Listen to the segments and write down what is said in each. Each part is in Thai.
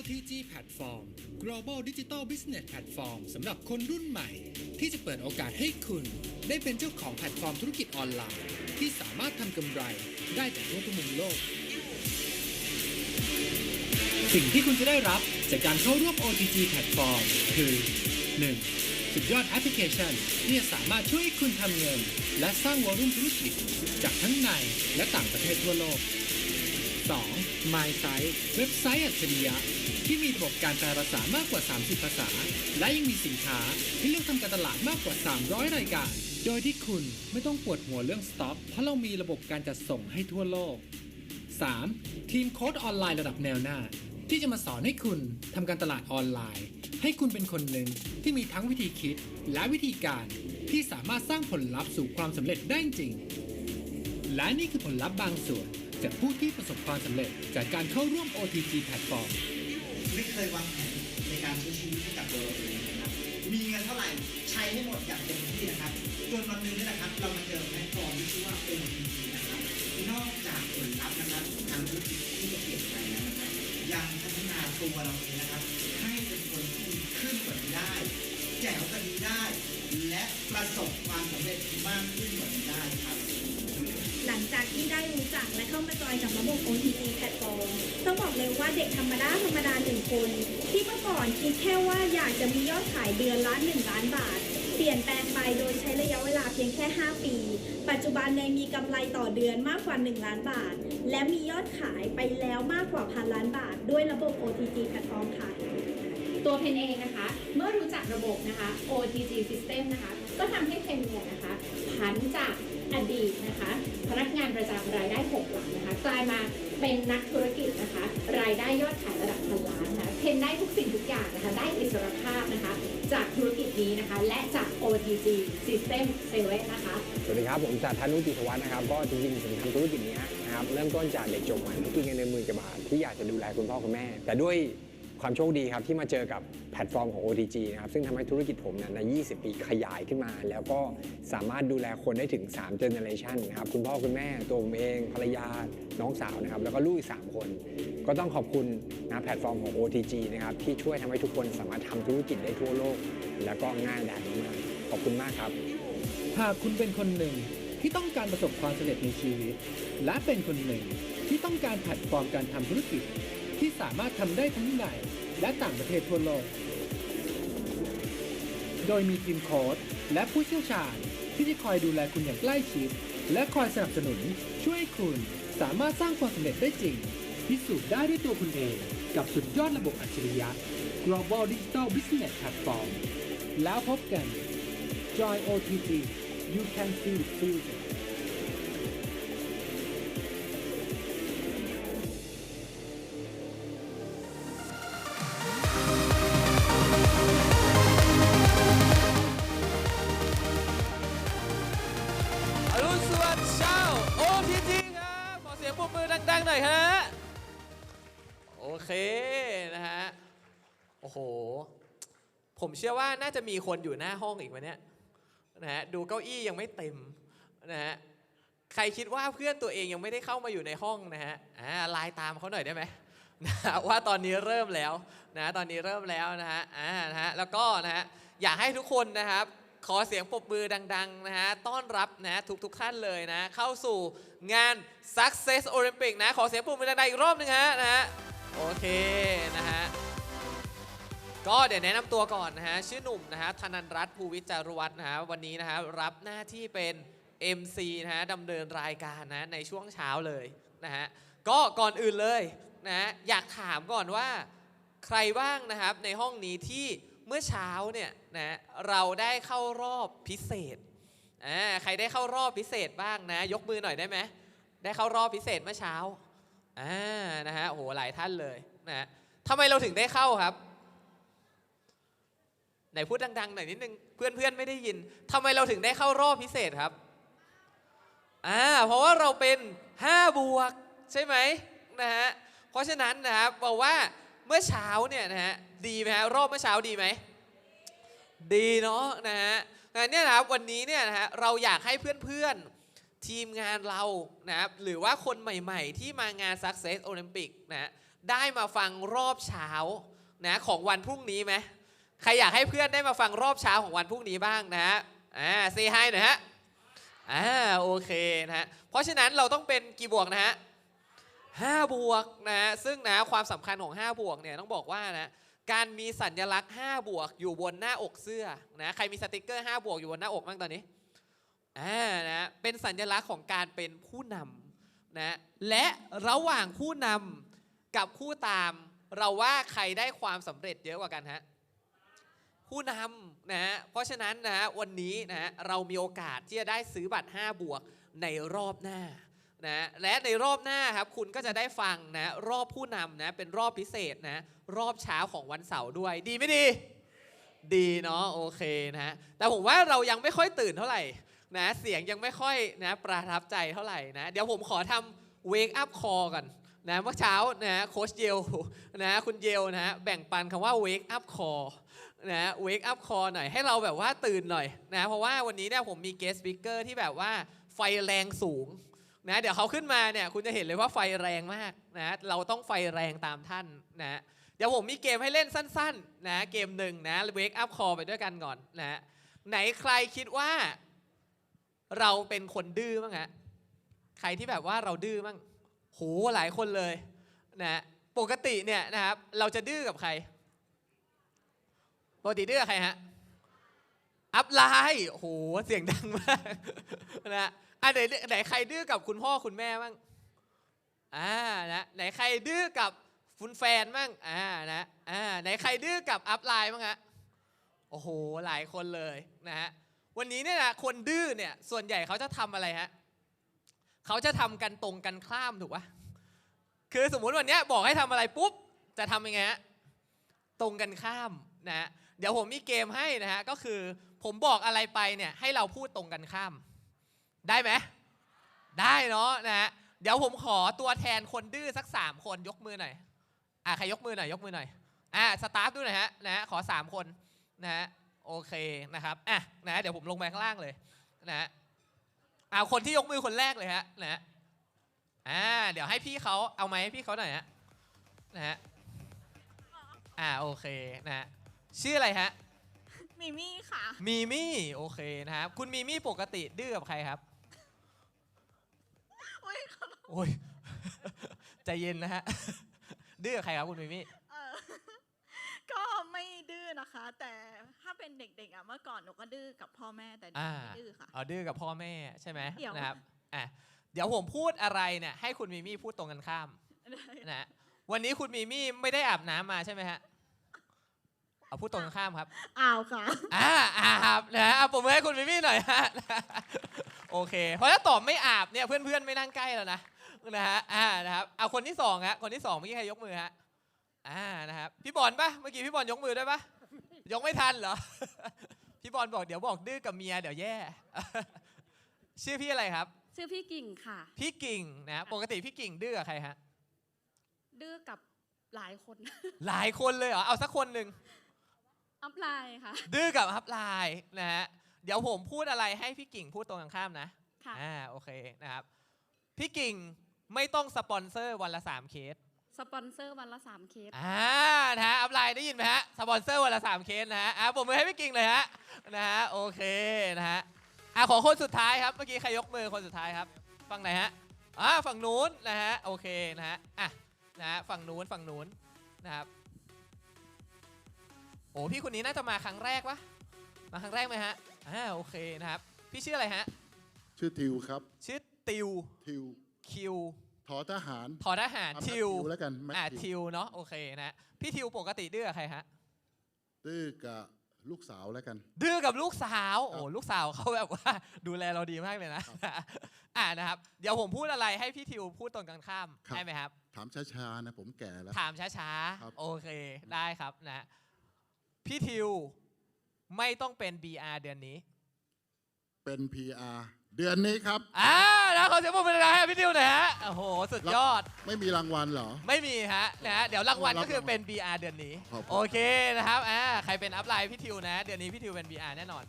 OTG Platform Global Digital Business Platform สำหรับคนรุ่นใหม่ ที่จะเปิดโอกาสให้คุณ ได้เป็นเจ้าของแพลตฟอร์มธุรกิจออนไลน์ ที่สามารถทำกำไรได้จากทั่วทุกมุมโลก สิ่งที่คุณจะได้รับจากการเข้าร่วม OTG Platform คือ 1. สุดยอดแอปพลิเคชัน ที่จะสามารถช่วยให้คุณทำเงิน และสร้างวอลุ่มธุรกิจจากทั้งในและต่างประเทศทั่วโลก 2. MySite เว็บไซต์อัจฉริยะ ที่มีระบบการแปลภาษามากกว่า 30 ภาษา และยังมีสินค้าที่เลือกทำการตลาดมากกว่า 300 รายการ โดยที่คุณไม่ต้องปวดหัวเรื่องสต็อกเพราะเรามีระบบการจัดส่งให้ทั่วโลก 3. ทีมโค้ดออนไลน์ระดับแนวหน้า ที่จะมาสอนให้คุณทำการตลาดออนไลน์ ให้คุณเป็นคนหนึ่งที่มีทั้งวิธีคิดและวิธีการที่สามารถสร้างผลลัพธ์สู่ความสำเร็จได้จริง และนี่คือผลลัพธ์บางส่วน จากผู้ที่ประสบความสำเร็จจากการเข้าร่วม OTG แพลตฟอร์มไม่เคยวางแผนในการใช้ชีวิตให้กับตัวเราเองนะครับมีเงินเท่าไหร่ใช้ให้หมดอย่างเต็มที่นะครับจนวันหนึงนี่นะครับ เรามาเจอแพลตฟอร์มที่ชื่อว่า OTT นะครับ นอกจากผลลัพธ์นะครับทางธุรกิจที่จะเปลี่ยนไปแล้วนะครับยังพัฒนาตัวเราเองนะครับ ให้เป็นคนที่ดีขึ้นกว่านี้ได้ แจ๋วกว่านี้ได้ และประสบความสำเร็จมากขึ้นกว่านี้ได้ครับ งจากที่ได้รู้จักและเข้ามาจอยกับระบบ OTG แพลตฟอร์มต้องบอกเลยว่าเด็กธรรมดาธรรมดาหนึ่งคน ที่เมื่อก่อนคิดแค่ว่าอยากจะมียอดขายเดือนละ1ล้านบาท เปลี่ยนแปลงไปโดยใช้ระยะเวลาเพียงแค่ 5 ปี ปัจจุบันเลยมีกำไรต่อเดือนมากกว่า 1 ล้านบาท และมียอดขายไปแล้วมากกว่าพันล้านบาท ด้วยระบบ OTG แพลตฟอร์มค่ะตัวเพนเองนะคะ เมื่อรู้จักระบบนะคะ OTG System นะคะ ก็ทำให้เพนเนี่ยนะคะผันจาก อดีตนะคะ พนักงานประจำรายได้6หลักนะคะกลายมาเป็นนักธุรกิจนะคะ รายได้ยอดขายระดับพันล้านนะคะเพนได้ทุกสิ่งทุกอย่างนะคะ ได้อิสรภาพนะคะ จากธุรกิจนี้นะคะ และจาก OTG System 7นะคะ สวัสดีครับ ผมจัดธนุติสวัฒน์นะครับ ก็จริงๆผมทำธุรกิจนี้นะครับ เริ่มต้นจากเด็กจบใหม่ที่กินเงินเดือนหมื่นกว่าบาทที่อยากจะดูแลคุณพ่อคุณแม่ แต่ด้วย ความโชคดีครับที่มาเจอกับแพลตฟอร์มของ OTG นะครับซึ่งทำให้ธุรกิจผมนี่ยใน 20 ปีขยายขึ้นมา แล้วก็สามารถดูแลคนได้ถึง3 generation นะครับคุณพ่อคุณแม่ตัวผมเองภรรยาน้องสาวนะครับแล้วก็ลูกอีก3คน ก็ต้องขอบคุณนะแพลตฟอร์มของ OTG นะครับที่ช่วยทำให้ทุกคนสามารถทำธุรกิจได้ทั่วโลก แล้วก็ง่ายดายมาขอบคุณมากครับ หากคุณเป็นคนหนึ่งที่ต้องการประสบความสำเร็จในชีวิต และเป็นคนหนึ่งที่ต้องการแพลตฟอร์มการทำธุรกิจ ที่สามารถทำได้ทั้งในและต่างประเทศทั่วโลก โดยมีทีมโค้ดและผู้เชี่ยวชาญที่จะคอยดูแลคุณอย่างใกล้ชิด และคอยสนับสนุนช่วยให้คุณสามารถสร้างความสำเร็จได้จริง พิสูจน์ได้ด้วยตัวคุณเอง กับสุดยอดระบบอัจฉริยะ Global Digital Business Platform แล้วพบกัน Joy OTG You can feel the future ผมเชื่อว่าน่าจะมีคนอยู่หน้าห้องอีกวันนี้นะฮะดูเก้าอี้ยังไม่เต็มนะฮะใครคิดว่าเพื่อนตัวเองยังไม่ได้เข้ามาอยู่ในห้องนะฮะอ่าไลน์ตามเขาหน่อยได้ไหมนะว่าตอนนี้เริ่มแล้วนะตอนนี้เริ่มแล้วนะฮะอ่านะฮะแล้วก็นะฮะอยากให้ทุกคนนะครับ ขอเสียงปรบมือดังๆนะฮะต้อนรับนะทุกๆท่านเลยนะ เข้าสู่งาน Success Olympic นะ ขอเสียงปรบมือดังๆอีกรอบหนึงฮะนะฮะโอเค ก็เดี๋ยวแนะนำตัวก่อนนะฮะชื่อหนุ่มนะฮะธนันรัตน์ภูวิจารุวัฒน์นะฮะวันนี้นะฮะรับหน้าที่เป็น MC นะฮะดำเนินรายการนะในช่วงเช้าเลยนะฮะก็ก่อนอื่นเลยนะฮะอยากถามก่อนว่าใครบ้างนะครับในห้องนี้ที่เมื่อเช้าเนี่ยนะเราได้เข้ารอบพิเศษอ่าใครได้เข้ารอบพิเศษบ้างนะ ยกมือหน่อยได้ไหมได้เข้ารอบพิเศษเมื่อเช้าอ่านะฮะโอ้โหหลายท่านเลยนะฮะทำไมเราถึงได้เข้าครับ ไหนพูดดังๆหน่อยนิดนึงเพื่อนๆไม่ได้ยินทำไมเราถึงได้เข้ารอบพิเศษครับอ่าเพราะว่าเราเป็น 5 บวก ใช่ไหมนะฮะเพราะฉะนั้นนะครับบอกว่าเมื่อเช้าเนี่ยนะฮะดีไหมฮะรอบเมื่อเช้าดีไหมดีเนาะนะฮะนเนี่ยนะครับวันนี้เนี่ยนะฮะเราอยากให้เพื่อนๆทีมงานเรานะครับหรือว่าคนใหม่ๆ ที่มางาน Success Olympic นะฮะได้มาฟังรอบเช้านะของวันพรุ่งนี้ไหม ใครอยากให้เพื่อนได้มาฟังรอบเช้าของวันพรุ่งนี้บ้างนะฮะอ่าเซฮายน่อยฮะอ่าโอเคนะฮะเพราะฉะนั้นเราต้องเป็นกี่บวกนะฮะห้าบวกนะฮะซึ่งนะความสำคัญของ 5 บวกเนี่ยต้องบอกว่านะการมีสัญลักษณ์5บวกอยู่บนหน้าอกเสื้อนะใครมีสติกเกอร์5บวกอยู่บนหน้าอกบ้างตอนนี้อ่านะเป็นสัญลักษณ์ของการเป็นผู้นำนะและระหว่างผู้นำกับผู้ตาม เราว่าใครได้ความสำเร็จเยอะกว่ากันฮะ ผู้นำนะฮะเพราะฉะนั้นนะฮะวันนี้นะฮะเรามีโอกาสที่จะได้ซื้อบัตร 5 บวกในรอบหน้านะและในรอบหน้าครับคุณก็จะได้ฟังนะรอบผู้นำนะเป็นรอบพิเศษนะรอบเช้าของวันเสาร์ด้วยดีไม่ดี ดีเนาะโอเคนะฮะแต่ผมว่าเรายังไม่ค่อยตื่นเท่าไหร่นะเสียงยังไม่ค่อยนะประทับใจเท่าไหร่นะเดี๋ยวผมขอทำ wake up call กันนะเมื่อเช้านะโค้ชเยลนะคุณเยลนะแบ่งปันคำว่า wake up call นะ wake up call หน่อยให้เราแบบว่าตื่นหน่อยนะเพราะว่าวันนี้เนี่ยผมมี guest speaker ที่แบบว่าไฟแรงสูงนะเดี๋ยวเขาขึ้นมาเนี่ยคุณจะเห็นเลยว่าไฟแรงมากนะเราต้องไฟแรงตามท่านนะเดี๋ยวผมมีเกมให้เล่นสั้นๆนะเกมหนึ่งนะ wake up call ไปด้วยกันก่อนนะไหนใครคิดว่า เราเป็นคนดื้อบ้างฮะใครที่แบบว่าเราดื้อบ้างโหหลายคนเลยนะปกติเนี่ยนะครับเราจะดื้อกับใคร ปกติดื้อกับใครฮะ อัพไลน์โห เสียงดังมากนะอะไหนไหนใครดื้อกับคุณพ่อคุณแม่บ้างอ่านะไหนใครดื้อกับคุณแฟนบ้างอ่านะอ่าไหนใครดื้อกับอัพไลน์บ้างฮะโอ้โหหลายคนเลยนะฮะวันนี้เนี่ยนะคนดื้อเนี่ยส่วนใหญ่เขาจะทำอะไรฮะเขาจะทำกันตรงกันข้ามถูกปะคือสมมุติวันเนี้ยบอกให้ทำอะไรปุ๊บจะทำยังไงฮะตรงกันข้ามนะฮะ เดี๋ยวผมมีเกมให้นะฮะก็คือผมบอกอะไรไปเนี่ยให้เราพูดตรงกันข้าม ได้ไหมได้เนาะนะฮะเดี๋ยวผมขอตัวแทนคนดื้อสัก 3 คนยกมือหน่อยอะใครยกมือหน่อยยกมือหน่อยอะสตาฟดูหน่อยฮะนะฮะขอ 3 คนนะฮะโอเคนะครับอะนะฮะเดี๋ยวผมลงไปข้างล่างเลยนะฮะเอาคนที่ยกมือคนแรกเลยฮะนะฮะอ่าเดี๋ยวให้พี่เขาเอาไม้ให้พี่เขาหน่อยฮะนะฮะอ่าโอเคนะฮะ ชื่ออะไรฮะ มิมี่ค่ะ มีมี่โอเคนะครับ คุณมีมี่ปกติดื้อกับใครครับ อุ้ยโอ้ย ใจเย็นนะฮะ ดื้อกับใครครับคุณมีมี่ เออ ก็ไม่ดื้อนะคะ แต่ถ้าเป็นเด็กๆอะเมื่อก่อนหนูก็ดื้อกับพ่อแม่แต่เดี๋ยวอ่านี้ไม่ดื้อค่ะ เอาดื้อกับพ่อแม่ใช่ไหมเดี๋ยว นะครับอะเดี๋ยวผมพูดอะไรเนี่ยให้คุณมีมี่พูดตรงกันข้ามนะฮะวันนี้คุณมีมี่ไม่ได้อาบน้ำมาใช่ไหมฮะ เอาพูดตรงกันข้ามครับอ้าวค่ะอ่าอาบนะฮะเอาผมอให้คุณมิมี่หน่อยฮะโอเค เพราะถ้าตอบไม่อาบเนี่ยเพื่อนๆไม่นั่งใกล้แล้วนะนะฮะอ่านะครับเอาคนที่สองฮะคนที่สองเมื่อกี้ใครยกมือฮะอ่านะครับพี่บอลปะเมื่อกี้พี่บอลยกมือได้ปะยกไม่ทันเหรอพี่บอลบอกเดี๋ยวบอกดื้อกับเมียเดี๋ยวแย่ ชื่อพี่อะไรครับ ชื่อพี่กิ่งค่ะ พี่กิ่งนะปกติพี่กิ่งดื้อกับใครฮะดื้อกับหลายคน หลายคนเลยเหรอเอาสักคนหนึ่ง อัพไลน์ค่ะ ดื้อกับอัพไลน์นะฮะเดี๋ยวผมพูดอะไรให้พี่กิ่งพูดตรงกันข้ามนะค่ะ อ่าโอเคนะครับพี่กิ่งไม่ต้องสปอนเซอร์วันละ3เคสสปอนเซอร์วันละ3เคส อ่านะฮะอัพไลน์ได้ยินไหมฮะสปอนเซอร์วันละ3เคสนะฮะอ่าผมมือให้พี่กิ่งเลยฮะนะฮะโอเคนะฮะอ่าขอคนสุดท้ายครับเมื่อกี้ใครยกมือคนสุดท้ายครับฝั่งไหนฮะอ่าฝั่งนู้นนะฮะโอเคนะฮะอะนะฮะฝั่งนู้นฝั่งนู้นนะครับ โอ้พี่คนนี้น่าจะมาครั้งแรกวะมาครั้งแรกไหมฮะอ่าโอเคนะครับ พี่ชื่ออะไรฮะ ชื่อทิวครับ ชื่อติวทิวคิวทอทหารทอทหารเอาทิวแม็กแล้วกันแม็กอ่าทิวทิวเนาะโอเคนะ พี่ทิวปกติดื้อกับใครฮะ ดื้อกับลูกสาวแล้วกัน ดื้อกับลูกสาวครับโอ้ลูกสาวเขาแบบว่า ดูแลเราดีมากเลยนะ อ่านะครับ เดี๋ยวผมพูดอะไรให้พี่ทิวพูดตรงกันข้ามได้ไหมครับ ถามช้าๆนะผมแก่แล้ว ถามช้าครับ ๆ โอเคได้ครับนะ พี่ทิวไม่ต้องเป็น BR เดือนนี้ เป็น PR เดือนนี้ครับ อ่านะขอเสียงปรบมือดังๆให้พี่ทิวหน่อยฮะ โอ้โห สุดยอด ไม่มีรางวัลเหรอ ไม่มีฮะนะฮะเดี๋ยวรางวัลรับก็คือเป็น BR เดือนนี้ครับโอเคนะครับอ่าใครเป็นอัพไลน์พี่ทิวนะ เดือนนี้พี่ทิวเป็น BR แน่นอน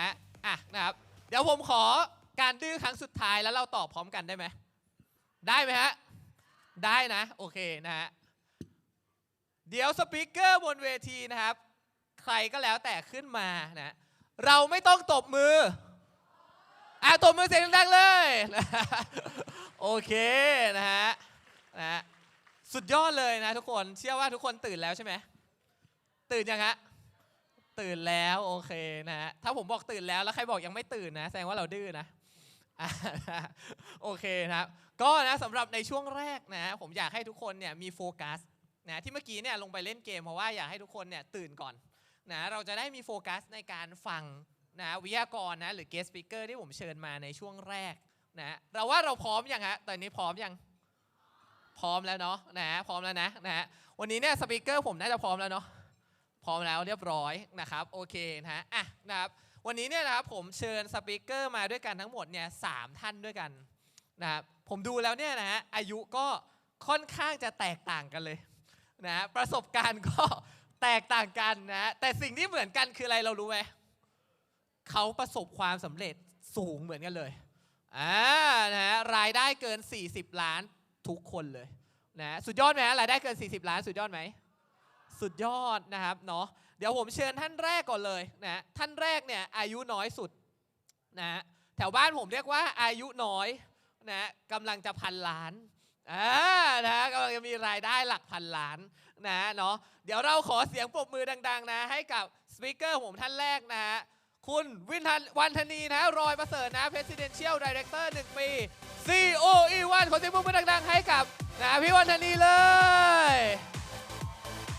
นะอะนะครับ เดี๋ยวผมขอการดื้อครั้งสุดท้ายแล้วเราตอบพร้อมกันได้ไหม ได้ไหมฮะ ได้นะ โอเคนะฮะ เดี๋ยวสปีกเกอร์บนเวทีนะครับใครก็แล้วแต่ขึ้นมานะเราไม่ต้องตบมืออะตบมือเสียงดังๆเลยนะโอเคนะฮะนะฮะสุดยอดเลยนะทุกคนเชื่อว่าทุกคนตื่นแล้วใช่ไหมตื่นยังฮะตื่นแล้วโอเคนะฮะถ้าผมบอกตื่นแล้วแล้วใครบอกยังไม่ตื่นนะแสดงว่าเราดื้อนะอะโอเคนะครับก็นะสำหรับในช่วงแรกนะผมอยากให้ทุกคนเนี่ยมีโฟกัสนะที่เมื่อกี้เนี่ยลงไปเล่นเกมเพราะว่าอยากให้ทุกคนเนี่ยตื่นก่อน นะเราจะได้มีโฟกัสในการฟังนะวิทยากรนะหรือ guest speaker ที่ผมเชิญมาในช่วงแรกนะเราว่าเราพร้อมยังฮะตอนนี้พร้อมยังพร้อมแล้วเนาะนะพร้อมแล้วนะนะฮะวันนี้เนี่ยสปีกเกอร์ผมน่าจะพร้อมแล้วเนาะพร้อมแล้วเรียบร้อยนะครับโอเคนะฮะอะนะครับวันนี้เนี่ยนะครับผมเชิญสปีกเกอร์มาด้วยกันทั้งหมดเนี่ยสามท่านด้วยกันนะครับผมดูแล้วเนี่ยนะฮะอายุก็ค่อนข้างจะแตกต่างกันเลยนะประสบการณ์ก็ แตกต่างกันนะ แต่สิ่งที่เหมือนกันคืออะไรเรารู้ไหมเขาประสบความสำเร็จสูงเหมือนกันเลยอ่านะรายได้เกิน 40 ล้านทุกคนเลยนะสุดยอดไหมรายได้เกิน 40 ล้านสุดยอดไหมสุดยอดนะครับเนาะเดี๋ยวผมเชิญท่านแรกก่อนเลยนะท่านแรกเนี่ยอายุน้อยสุดนะแถวบ้านผมเรียกว่าอายุน้อยนะกำลังจะพันล้าน อ่านะกำลังจะมีรายได้หลักพันล้านนะเนาะเดี๋ยวเราขอเสียงปรบมือดัง ๆ นะ ให้กับสปีกเกอร์ผมท่านแรกนะฮะคุณวินทันวันธนีนะรอยประเสริฐนะ Presidential Director 1 ปี COE 1ขอเสียงปรบมือดัง ๆ ให้กับนะพี่วันธนีเลย